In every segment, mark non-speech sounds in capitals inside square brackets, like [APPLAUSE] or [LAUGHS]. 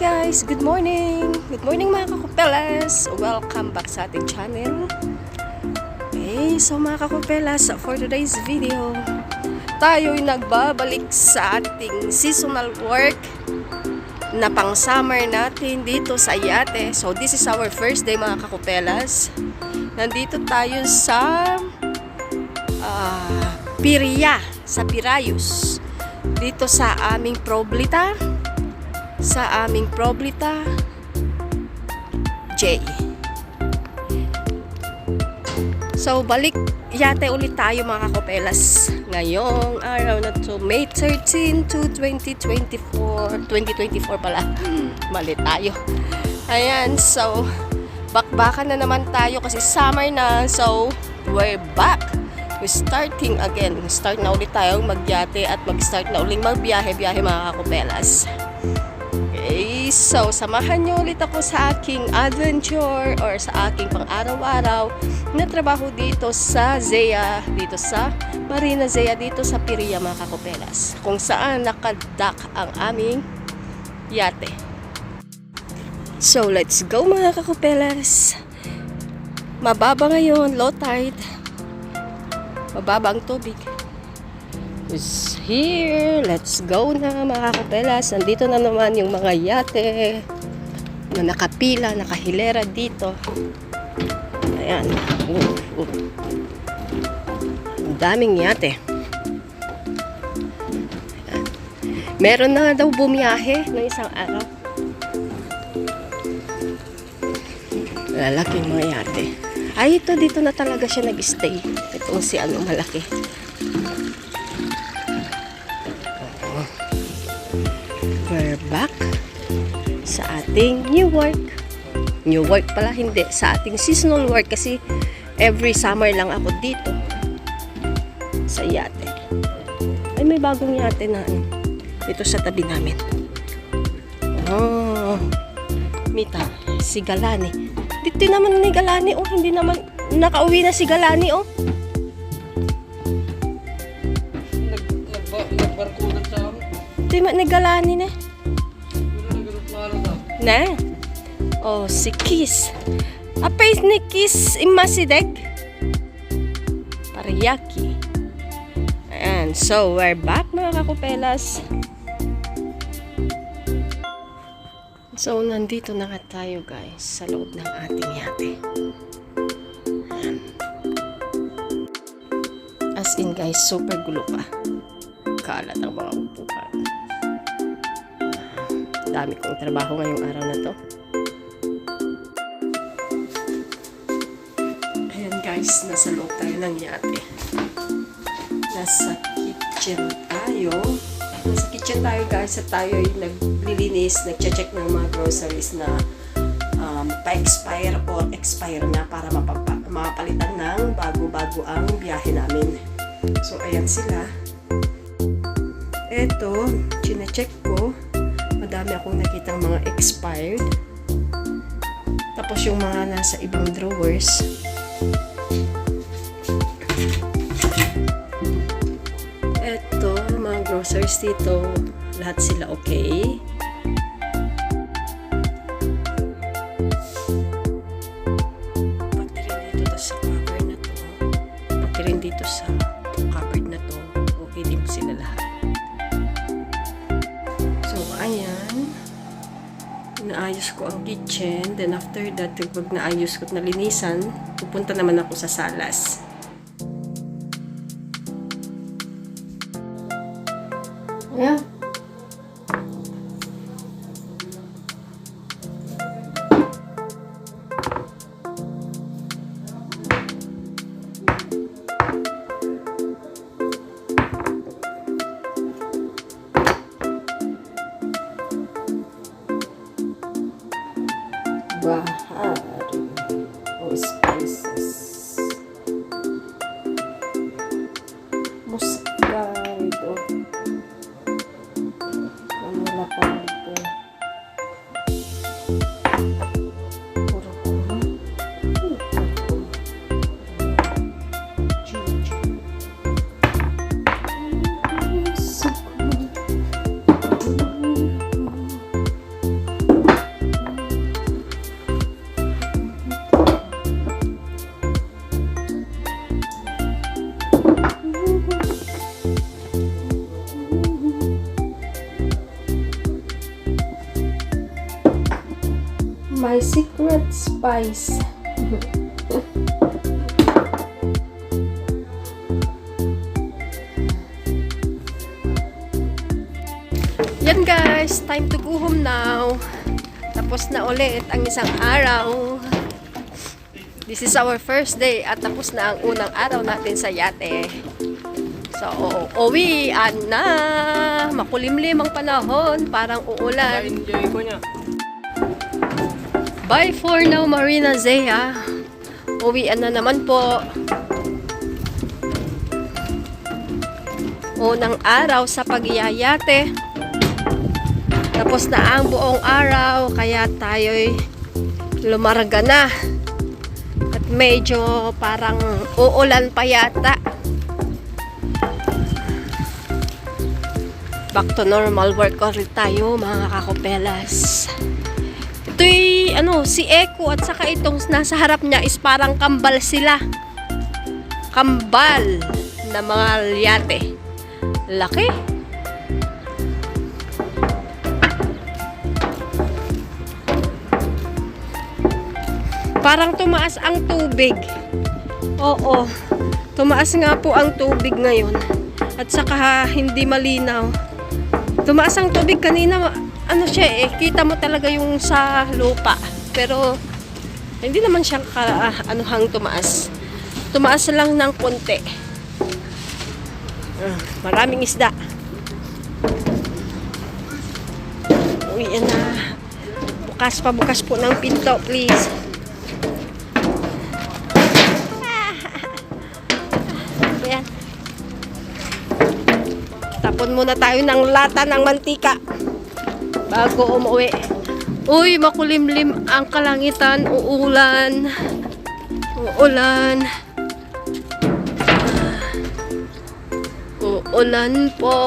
guys! Good morning! Good morning mga kakupelas! Welcome back sa ating channel. Okay, so mga kakupelas, for today's video, tayo'y nagbabalik sa ating seasonal work na pang summer natin dito sa Yate. So this is our first day mga kakupelas. Nandito tayo sa ah, Piria, sa Pirayos. Dito sa aming Problita sa aming Problita J. So, balik yate ulit tayo mga kakopelas ngayong araw na to, May 13 to 2024. 2024 pala. [LAUGHS] Mali tayo. Ayan, so, bakbakan na naman tayo kasi summer na. So, we're back. We're starting again. Start na ulit tayong magyate at mag-start na uling magbiyahe-biyahe mga kakopelas. Okay, so samahan niyo ulit ako sa aking adventure or sa aking pang-araw-araw na trabaho dito sa Zea, dito sa Marina Zea, dito sa Piria mga kakopelas, kung saan nakadak ang aming yate. So, let's go mga kakopelas. Mababa ngayon, low tide. Mababa ang tubig is here. Let's go na mga kapelas. Nandito na naman yung mga yate na nakapila, nakahilera dito. Ayan. Uh, uh. Ang daming yate. Meron na daw bumiyahe ng isang araw. Lalaking mga yate. Ay, ito dito na talaga siya nag-stay. Itong si ano malaki. We're back sa ating new work. New work pala, hindi. Sa ating seasonal work kasi every summer lang ako dito sa yate. Ay, may bagong yate na ano, dito sa tabi namin. Oh, Mita, si Galani. Dito naman ni Galani, oh, hindi naman nakauwi na si Galani, oh. Nag, nagba, nagbarkudan sa amin. Di man ni Galani na. Sa Na? Oh, si Kiss. Apay ni Kiss imasideg. Pariyaki. Ayan. So, we're back mga kakupelas. So, nandito na tayo guys sa loob ng ating yate. Ayan. As in guys, super gulo pa. Kalat ang mga upuan dami kong trabaho ngayong araw na to. Ayan guys, nasa loob tayo ng yate. Nasa kitchen tayo. Nasa kitchen tayo guys at tayo ay naglilinis, nagche-check ng mga groceries na um, pa-expire or expire na para mapapa mapalitan ng bago-bago ang biyahe namin. So, ayan sila. Eto, chine-check ko madami akong nakitang mga expired. Tapos yung mga nasa ibang drawers. Eto, mga groceries dito, lahat sila okay. Ko ang kitchen. Then, after that, pag naayos ko at nalinisan, pupunta naman ako sa salas. Wow. Secret spice. [LAUGHS] Yan guys, time to go home now. Tapos na ulit ang isang araw. This is our first day at tapos na ang unang araw natin sa yate. So, uwian na. Makulimlim ang panahon, parang uulan. enjoy ko niya. Bye for now, Marina Zea. Uwian na naman po. Unang araw sa pagyayate. Tapos na ang buong araw, kaya tayo'y lumarga na. At medyo parang uulan pa yata. Back to normal work ulit tayo, mga kakopelas. Ito'y, ano, si Eko at saka itong nasa harap niya is parang kambal sila. Kambal na mga yate. Laki. Parang tumaas ang tubig. Oo. Tumaas nga po ang tubig ngayon. At saka hindi malinaw. Tumaas ang tubig kanina. Ano siya eh, kita mo talaga yung sa lupa. Pero hindi naman siya ka, ah, ano hang tumaas. Tumaas lang ng konti. Ah, maraming isda. Uwi na. Bukas pa bukas po ng pinto, please. [LAUGHS] Ayan. Tapon muna tayo ng lata ng mantika bago umuwi. Uy, makulimlim ang kalangitan, uulan. Uulan. Uulan po.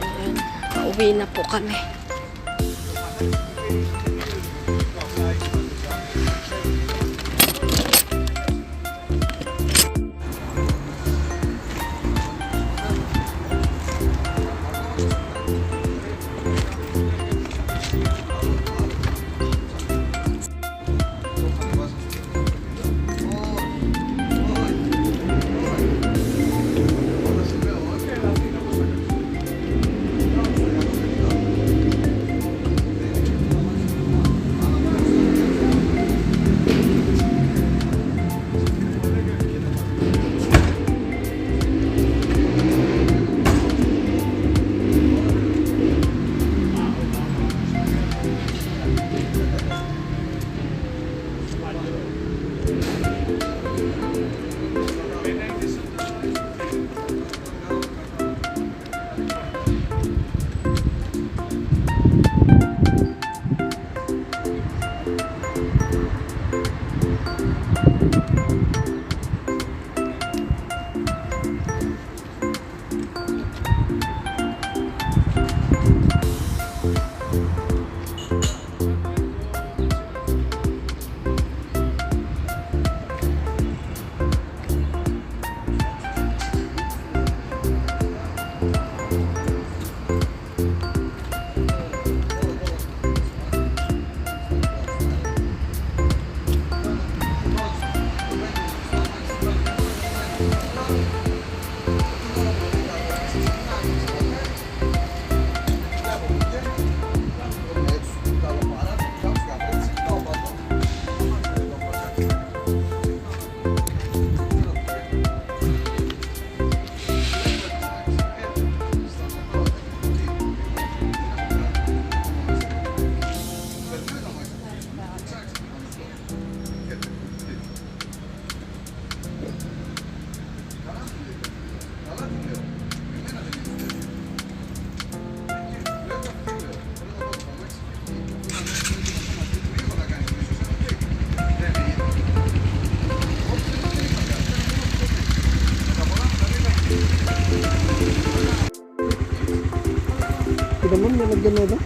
Ayan, pauwi na po kami. Mo,